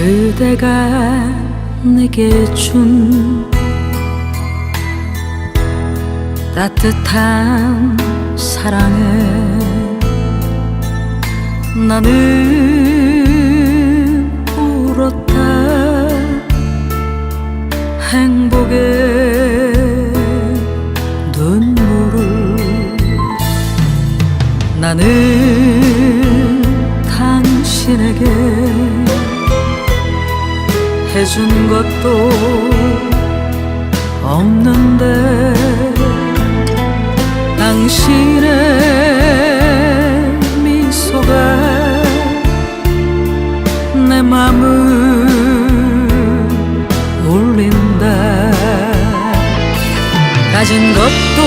그대가 내게 준 따뜻한 사랑에 나는 울었다. 행복의 눈물을 나는 당신에게 해준 것도 없는데 당신의 미소가 내 맘을 울린다. 가진 것도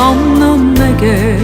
없는 내게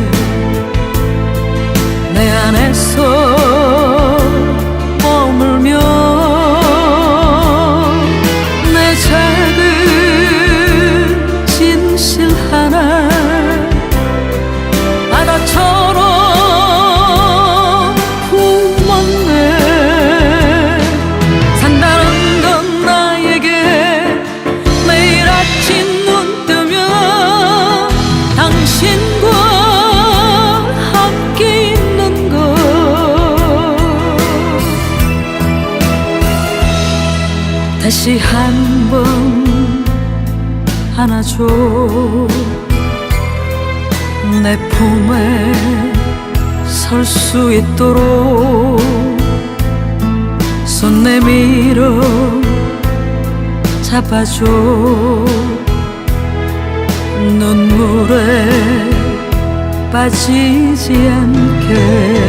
다시 한 번 안아줘. 내 품에 설 수 있도록 손 내밀어 잡아줘. 눈물에 빠지지 않게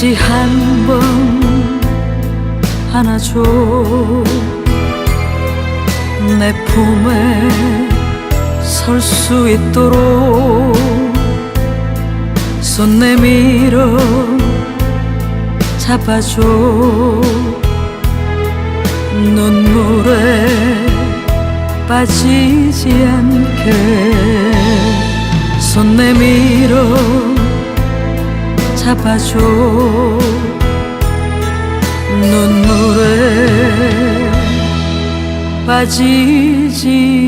다시 한 번 안아줘. 내 품에 설 수 있도록 손 내밀어 잡아줘. 눈물에 빠지지 않게 잡아줘. 눈물에 빠지지